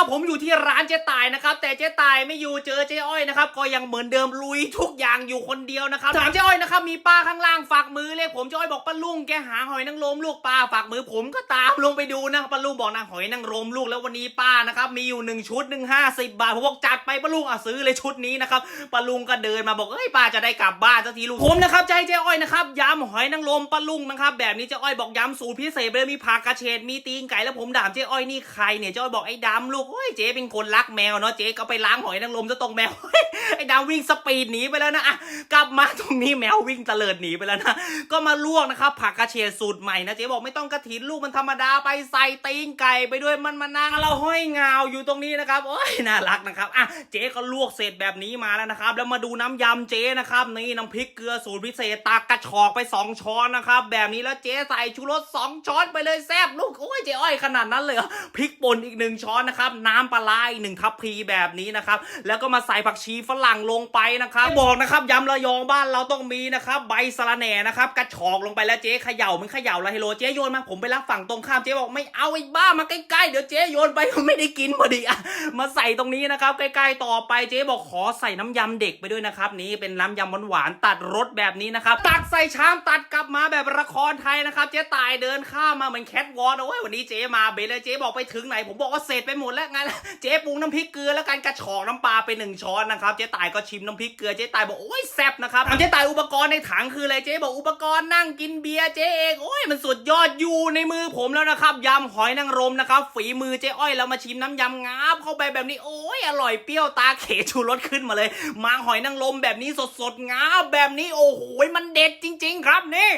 นะครับผมอยู่ที่ร้านเจ๊ตายนะครับแต่เจ๊ตายไม่อยู่เจอเจ๊อ้อยนะครับก็ยังเหมือนเดิมลุยทุกอย่างอยู่คนเดียวนะครับถามเจ๊อ้อยนะครับมีป้าข้างล่างฝากมือเรียกผมเจ๊อ้อยบอกป้าลุงแกหาหอยนางรมลูกป้าฝากมือผมก็ตามลงไปดูนะป้าลุงบอกนะหอยนางรมลูกแล้ววันนี้ป้านะครับมีอยู่หนึ่งชุดหนึ่งห้าสิบบาทผมบอกจัดไปป้าลุงอะซื้อเลยชุดนี้นะครับป้าลุงก็เดินมาบอกเอ้ยป้าจะได้กลับบ้านสักทีลูกผมนะครับใจเจ๊อ้อยนะครับยำหอยนางรมป้าลุงนะครับแบบนี้เจ๊อ้อยบอกยำสูตรพิเศษเลยมีผักกระเฉดมีตีนไก่แล้วผมถามเจ๊อ้อยนี่ใครเนี่ยเจ๊อ้อยบอกไอ้ดำลูกโอ้ยเจ๊เป็นคนรักแมวเนาะเจ๊ก็ไปล้างหอยนางรมซะตรงแมวไอ้ดำวิ่งสปีดหนีไปแล้วนะอะกลับมาตรงนี้แมววิ่งเตลิดหนีไปแล้วนะก็มาลวกนะครับผักกระเฉดสูตรใหม่นะเจ๊บอกไม่ต้องกระถินลูกมันธรรมดาไปใส่ตีนไก่ไปด้วยมันมานั่งเราห้อยงาวอยู่ตรงนี้นะครับโอ้ยน่ารักนะครับอะเจ๊ก็ลวกเสร็จแบบนี้มาแล้วนะครับ แล้วมาดูน้ำยำเจ๊นะครับนี่น้ำพริกเกลือสูตรพิเศษตากกระชอกไปสองช้อนนะครับแบบนี้แล้วเจ๊ใส่ชูรสสองช้อนไปเลยแซ่บลูกโอ้ยเจ๊อ้อยขนาดนั้นเลยพริกป่นอีกหนึ่งช้อนนะครับน้ำปลาไหลหนึ่งทัพพีแบบนี้นะครับ แล้วก็มาใส่ผักชีฝรั่งลงไปนะครับ บอกนะครับยำระยองบ้านเราต้องมีนะครับ ใบสะระแหน่นะครับกระชอกลงไปแล้วเจ๊เขย่ามันเขย่าละเฮโลเจ๊โยนมาผมไปรับฝั่งตรงข้ามเจ๊บอกไม่เอาไอ้บ้ามาใกล้ๆเดี๋ยวเจ๊โยนไปไม่ได้กินพอดีอะมาใส่ตรงนี้นะครับใกล้ๆต่อไปเจ๊บอกขอใส่น้ำยำเด็กไปด้วยนะครับนี่เป็นน้ำยำหวานๆตัดรสแบบนี้นะครับตักใส่ชามตัดกลับมาแบบละครไทยนะครับเจ๊ตายเดินข้ามมาเหมือนแคทวอล์กโอ้ยวันนี้เจ๊มาเบลเลยเจ๊บอกไปถึงไหนผมบอกว่าเสร็จไปหมดแล้วงั้นเจ๊ปรุงน้ำพริกเกลือแล้วกันกระชอกน้ำปลาไปหนึ่งช้อนนะครับเจ๊ตายก็ชิมน้ำพริกเกลือเจ๊ตายบอกโอ้ยแซ่บนะครับถามเจ๊ตายอุปกรณ์ในถังคืออะไรเจ๊บอกอุปกรณ์นั่งกินเบียร์เจ๊เองโอ้ยมันสุดยอดอยู่ในมือผมแล้วนะครับยำหอยนางรมนะครับฝีมือเจ๊อ้อยเรามาชิมน้ำยำงาบเข้าไปแบบนี้โอ้ยอร่อยเปรี้ยวตาเขชูรสขึ้นมาเลย มาหอยนางรมแบบนี้สดๆงาบแบบนี้โอ้โหมันเด็ดจริง ๆ ครับนี่